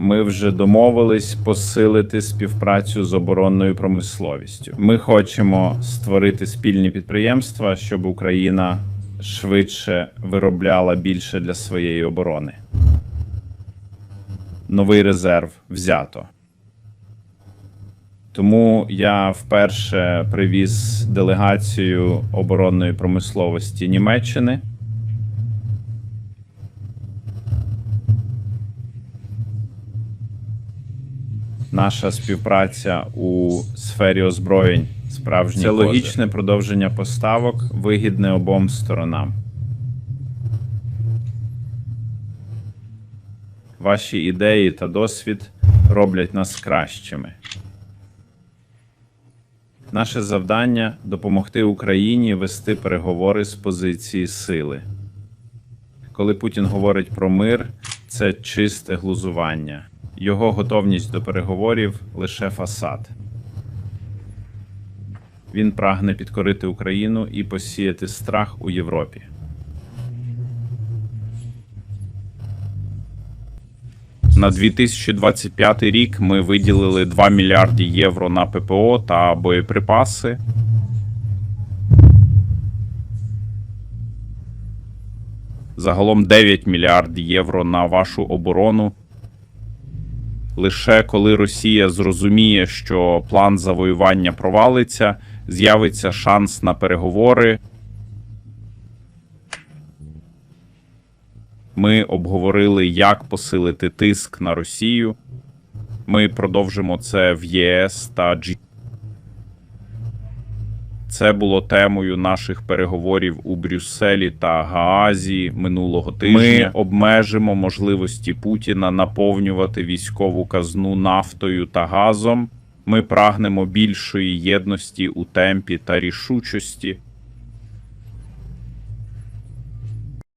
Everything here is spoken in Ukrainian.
ми вже домовились посилити співпрацю з оборонною промисловістю. Ми хочемо створити спільні підприємства, щоб Україна швидше виробляла більше для своєї оборони. Новий резерв взято. Тому я вперше привіз делегацію оборонної промисловості Німеччини. Наша співпраця у сфері озброєнь справжнє це логічне продовження поставок, вигідне обом сторонам. Ваші ідеї та досвід роблять нас кращими. Наше завдання допомогти Україні вести переговори з позиції сили. Коли Путін говорить про мир, це чисте глузування. Його готовність до переговорів лише фасад. Він прагне підкорити Україну і посіяти страх у Європі. На 2025 рік ми виділили 2 мільярди євро на ППО та боєприпаси. Загалом 9 мільярдів євро на вашу оборону. Лише коли Росія зрозуміє, що план завоювання провалиться, з'явиться шанс на переговори. Ми обговорили, як посилити тиск на Росію. Ми продовжимо це в ЄС та G. Це було темою наших переговорів у Брюсселі та Гаазі минулого тижня. Ми обмежимо можливості Путіна наповнювати військову казну нафтою та газом. Ми прагнемо більшої єдності у темпі та рішучості.